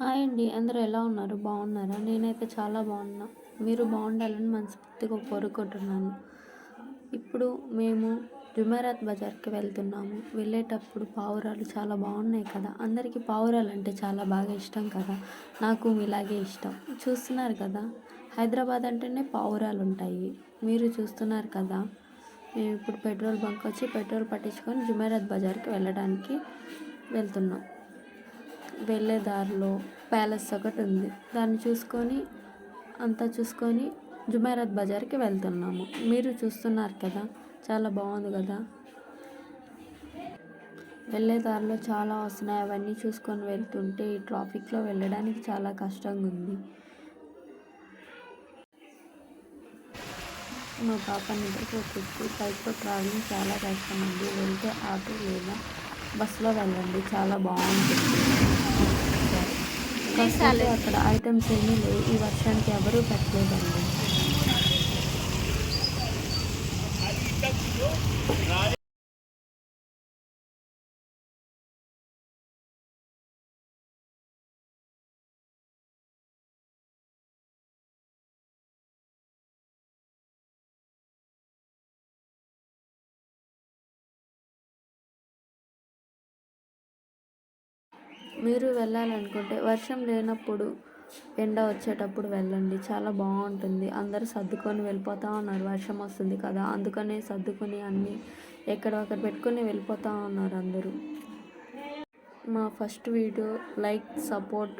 Hi అండి. అందరూ ఎలా ఉన్నారు? బాగున్నారా? నేనైతే చాలా బాగున్నా. మీరు బాగుండాలని మనస్ఫూర్తిగా కోరుకుంటున్నాను. ఇప్పుడు మేము జుమేరాత్ బజార్కి వెళ్తున్నాము. వెళ్ళేటప్పుడు పావురాలు చాలా బాగున్నాయి కదా. అందరికీ పావురాలు అంటే చాలా బాగా ఇష్టం కదా. నాకు ఇలాగే ఇష్టం. చూస్తున్నారు కదా? హైదరాబాద్ అంటేనే పావురాలు ఉంటాయి. మీరు చూస్తున్నారు కదా? మేము ఇప్పుడు పెట్రోల్ బంక్ వచ్చి పెట్రోల్ పట్టించుకొని జుమేరాత్ బజార్కి వెళ్ళడానికి వెళ్తున్నాం. వెళ్ళే దారిలో ప్యాలెస్ ఒకటి ఉంది. దాన్ని చూసుకొని అంతా చూసుకొని జుమైరాత్ బజార్కి వెళ్తున్నాము. మీరు చూస్తున్నారు కదా చాలా బాగుంది కదా. వెళ్ళే దారిలో చాలా వస్తున్నాయి. అవన్నీ చూసుకొని వెళ్తుంటే ఈ ట్రాఫిక్లో వెళ్ళడానికి చాలా కష్టంగా ఉంది. మా పాప నిద్రపోతుంది బైక్లో ట్రావెలింగ్ చాలా కష్టం అండి. వెళ్తే ఆటో లేదా బస్సులో వెళ్ళండి. చాలా బాగుంటుంది. అక్కడ ఐటమ్స్ ఏమీ లేవు. ఈ వర్షానికి ఎవరూ పెట్టలేదండి. మీరు వెళ్ళాలనుకుంటే వర్షం లేనప్పుడు ఎండ వచ్చేటప్పుడు వెళ్ళండి. చాలా బాగుంటుంది. అందరూ సర్దుకొని వెళ్ళిపోతూ ఉన్నారు. వర్షం వస్తుంది కదా. అందుకనే సర్దుకొని అన్నీ ఎక్కడ అక్కడ పెట్టుకొని వెళ్ళిపోతూ ఉన్నారు అందరూ. మా ఫస్ట్ వీడియో. Like support